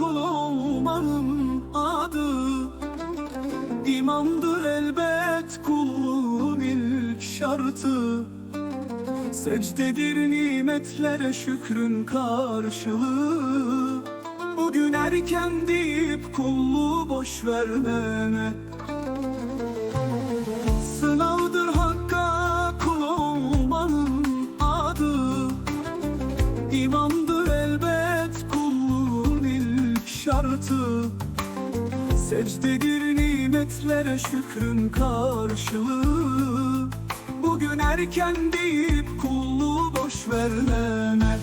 kul adı İmandır elbet kulluğun ilk şartı. Secdedir nimetlere şükrün karşılığı. Bugün erken deyip kulluğu boş vermeme Sınavdır hakka kul olmanın adı. İmandır şartı Secdedir nimetlere şükrün karşılığı. Bugün erken deyip kulluğu boş vermeme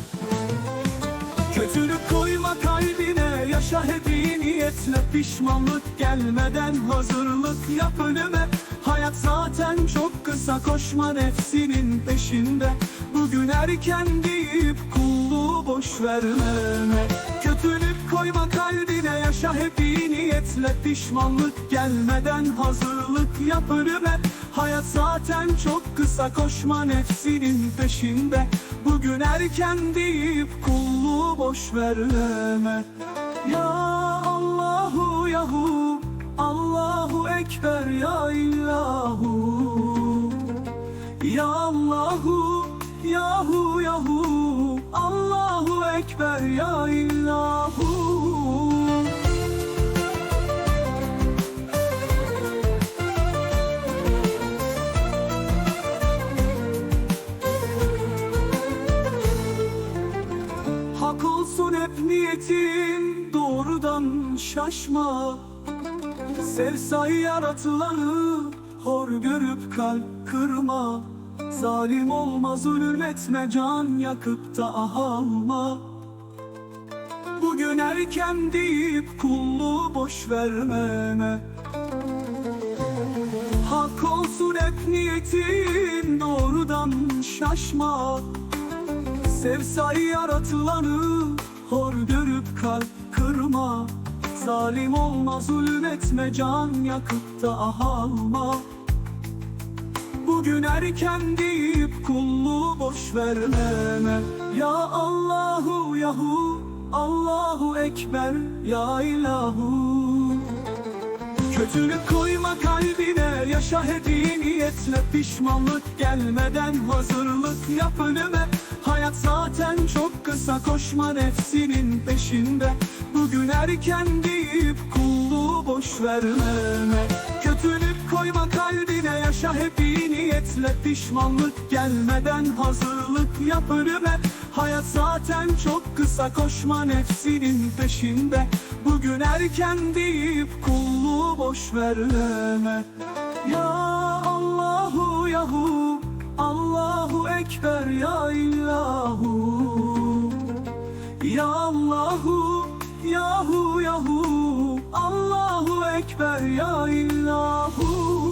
Kötülük koyma kalbine Yaşa hep iyi niyetle. Pişmanlık gelmeden hazırlık yap önüme. Hayat zaten çok kısa koşma nefsinin peşinde. Bugün erken deyip kulluğu boş vermeme koyma kalbine Yaşa hep iyi niyetle. Pişmanlık gelmeden hazırlık yap önüme. Hayat zaten çok kısa koşma nefsinin peşinde. Bugün erken deyip kulluğu boş verme Ya Allahu Yahu Allahu Ekber Ya İllahu. Ya Allahu Yahu Yahu Allahu Ekber Ya İllahu Hak olsun hep niyetin doğrudan şaşma. Sev say yaratılanı hor görüp kalp kırma Zalim olma zulüm etme can yakıp da ah alma. Bugün erken deyip kulluğu boş vermeme. Hak olsun hep niyetin doğrudan şaşma. Sev say yaratılanı Hor görüp kalp kırma. Zalim olma zulüm etme Can yakıp da ah alma Bugün erken deyip kulluğu boş vermeme Ya Allahu Yahu Allahu Ekber Ya İlahu. Kötülük koyma kalbine Yaşa hep iyi niyetle. Pişmanlık gelmeden hazırlık yap önüme. Hayat zaten çok kısa koşma nefsinin peşinde. Bugün erken deyip kulluğu boş vermeme Kötülük koyma kalbine Yaşa hep niyetle Pişmanlık gelmeden hazırlık yap önüme. Hayat zaten çok kısa koşma nefsinin peşinde. Bugün erken deyip kulluğu boş vermeme Ya Allahu Yahu Allahu Ekber Ya İllahu. Ya Allahu Yahu Yahu Allahu Ekber Ya İllahu